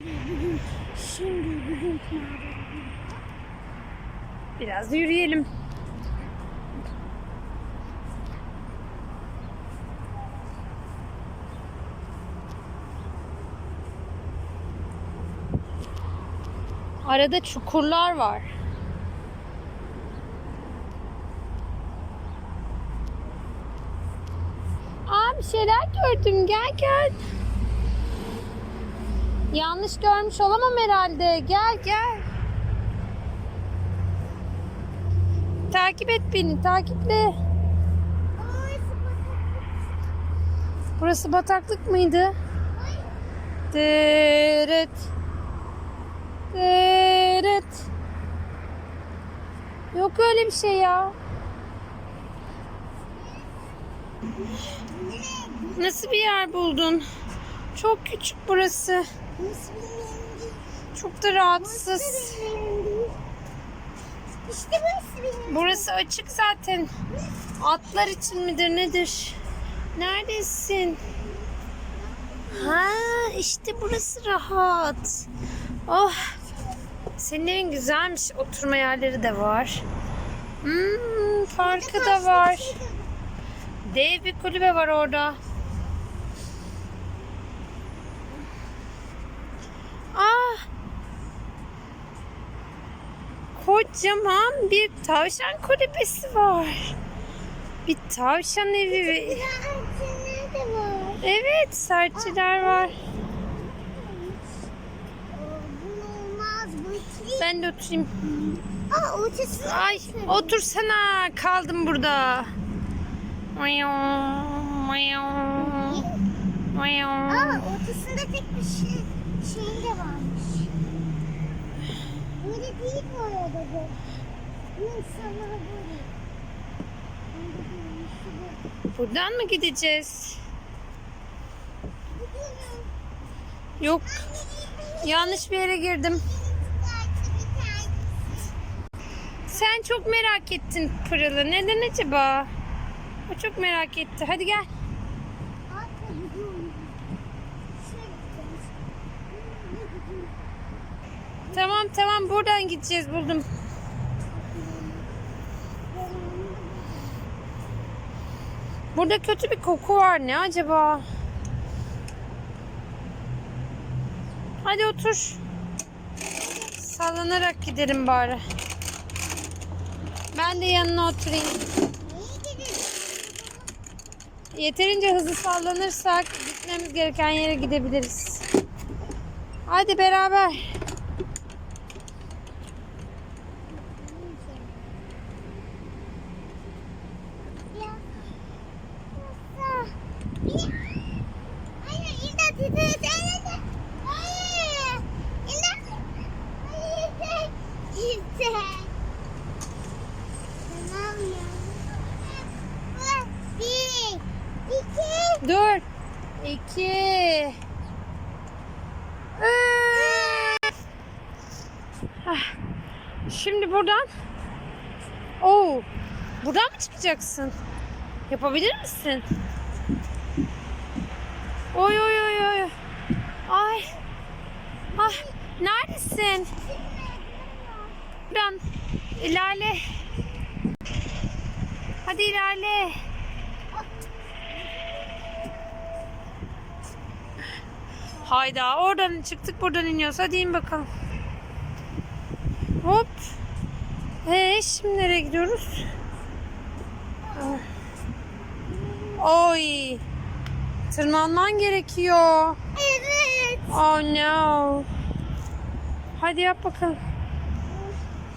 Şimdi bugün. Biraz yürüyelim. Arada çukurlar var. Aa bir şeyler gördüm. Gel gel. Yanlış görmüş olamam herhalde. Gel gel. Takip et beni, takiple. Burası bataklık mıydı? Deret. Deret. Yok öyle bir şey ya. Nasıl bir yer buldun? Çok küçük burası. Çok da rahatsız. İşte burası açık zaten. Atlar için midir nedir? Neredesin? Ha işte burası rahat. Oh. Senin evin güzelmiş. Oturma yerleri de var. Hmm, parkı da var. Dev bir kulübe var orada. Ah. Kocaman bir tavşan kulübesi var. Bir tavşan evi. ve- var? Evet, serçeler var. Ben de oturayım. Aa. Ay, otursana. Kaldım burada. Mayon, mayon, mayon. Aa ortasında tek bir şey, şeyin de varmış. Böyle değil bu arada bu. İnsanlar böyle. Buradan mı gideceğiz? Gidiyorum. Yok. Yanlış bir yere girdim. Sen çok merak ettin Pırıl'ı. Neden acaba? O çok merak etti. Hadi gel. Arka gidiyorum. Şöyle gideceğiz. Ne gidiyorum? Tamam tamam buradan gideceğiz buldum. Burada kötü bir koku var. Ne acaba? Hadi otur. Sallanarak gidelim bari. Ben de yanına oturayım. Yeterince hızlı sallanırsak gitmemiz gereken yere gidebiliriz. Hadi beraber. Ya. Ya. Hayır, İmdat, İmdat, İmdat. Hayır. İmdat. Hayır, İmdat. İmdat. Tamam ya. Bir, iki, Dur. İki. Üç. Ah. Şimdi buradan. Oo. Buradan mı çıkacaksın? Yapabilir misin? Oy oy oy oy. Ay. Ah. Neredesin? Buradan. İlerle. Hadi ilerle. Hayda oradan çıktık buradan iniyoruz. Hadi in bakalım. Hop. Ee, şimdi nereye gidiyoruz? Ah. Oy. Tırmanman gerekiyor. Evet. Oh no. Hadi yap bakalım.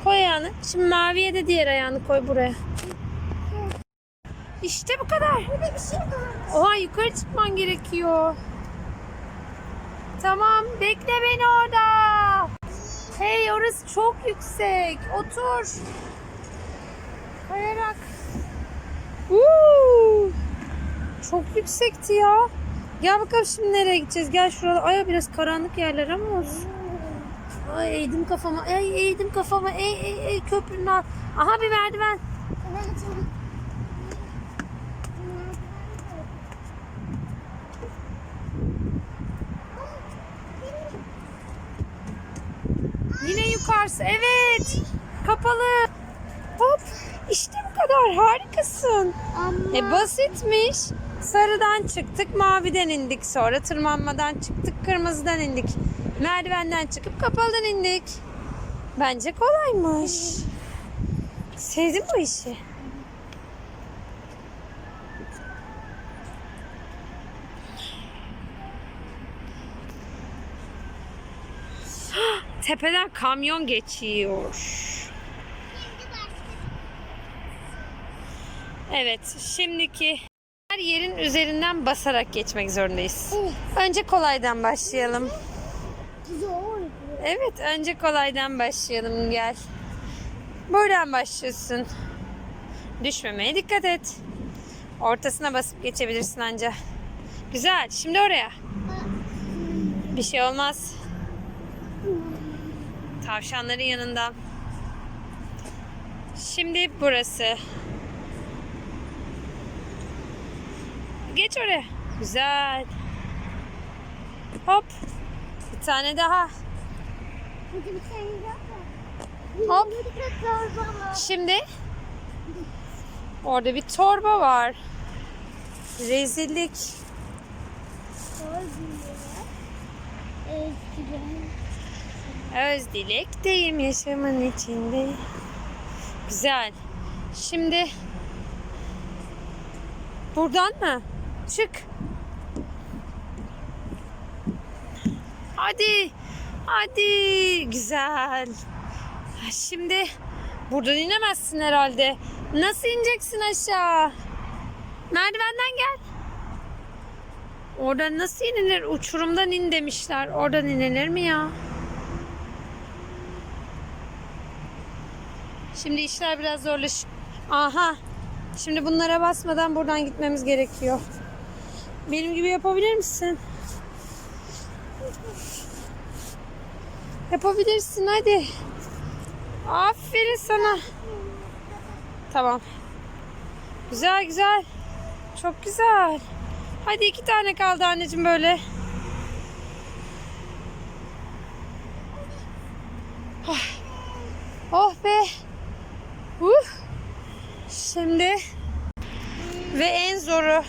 Koy ayağını. Şimdi maviye de diğer ayağını koy buraya. İşte bu kadar. Burada bir şey var. Oha yukarı çıkman gerekiyor. Tamam bekle beni orada. Hey orası çok yüksek. Otur. Kayarak. Uuu. Çok yüksekti ya. Gel bakalım şimdi nereye gideceğiz. Gel şurada. Ay biraz karanlık yerler ama olsun. Ay eğdim kafama. Ay eğdim kafama. Ey ey ey köprünün alt- Aha bir merdiven. Evet. Yukarısı. Evet. Kapalı. Hop. İşte bu kadar. Harikasın. Ama E basitmiş. Sarıdan çıktık, maviden indik. Sonra tırmanmadan çıktık, kırmızıdan indik. Merdivenden çıkıp kapalıdan indik. Bence kolaymış. Sevdim bu işi. Tepeden kamyon geçiyor. Evet, şimdiki her yerin üzerinden basarak geçmek zorundayız. Önce kolaydan başlayalım. Evet, önce kolaydan başlayalım gel. Buradan başlıyorsun. Düşmemeye dikkat et. Ortasına basıp geçebilirsin anca. Güzel. Şimdi oraya. Bir şey olmaz. Tavşanların yanından. Şimdi burası. Geç oraya. Güzel. Hop. Bir tane daha. Hop. Şimdi orada bir torba var. Rezillik. Torba. Öz dilekteyim yaşamın içinde. Güzel. Şimdi buradan mı? Çık. Hadi. Hadi. Güzel. Şimdi buradan inemezsin herhalde. Nasıl ineceksin aşağı? Merdivenden gel. Oradan nasıl inilir? Uçurumdan in demişler. Oradan inilir mi ya? Şimdi işler biraz zorlaş. Aha. Şimdi bunlara basmadan buradan gitmemiz gerekiyor. Benim gibi yapabilir misin? Yapabilirsin hadi. Aferin sana. Tamam. Güzel güzel. Çok güzel. Hadi iki tane kaldı anneciğim böyle. Oh, oh be. Uh. Şimdi ve en zoru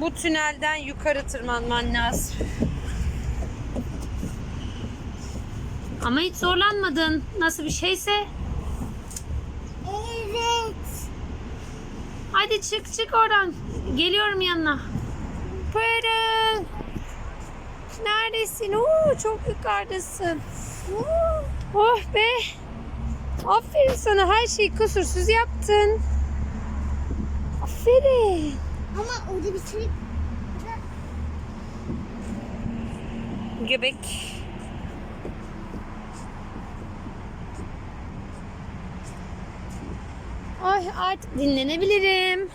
bu tünelden yukarı tırmanman lazım. Ama hiç zorlanmadın. Nasıl bir şeyse. Evet. Hadi çık çık oradan. Geliyorum yanına. Pırıl. Neredesin? Oo, çok yukarıdasın. Oo, Oh be. Aferin sana her şeyi kusursuz yaptın. Aferin. Ama orada bir şey Göbek. Ay artık dinlenebilirim.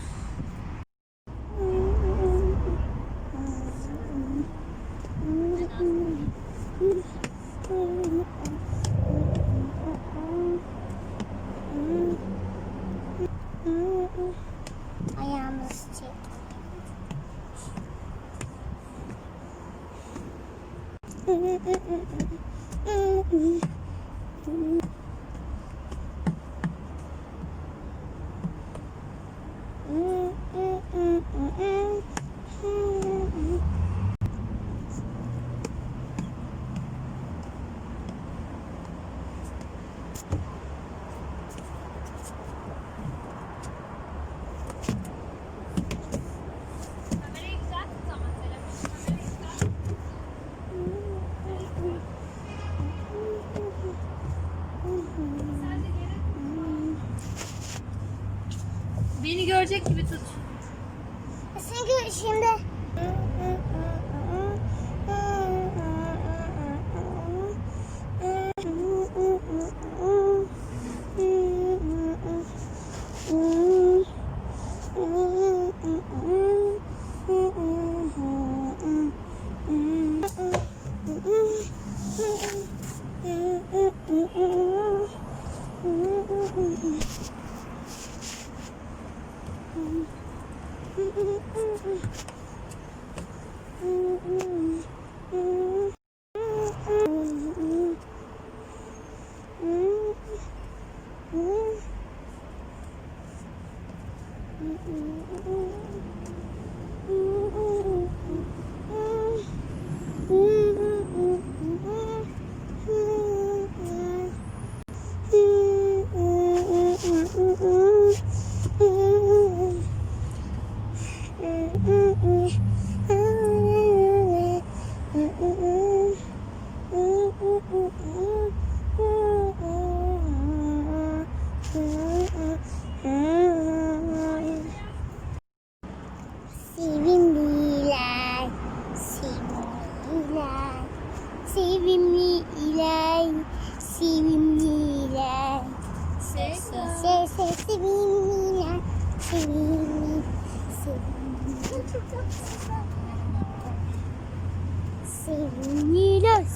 Beni görecek gibi tut.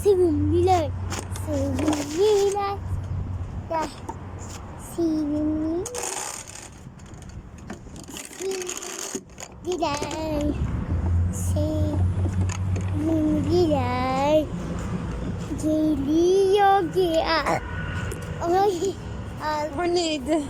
Sevimliler, sevimliler. Gel. Sevimli. Sevimliler. Sevimliler. Geliyor gel. Ay. Al. O neydi?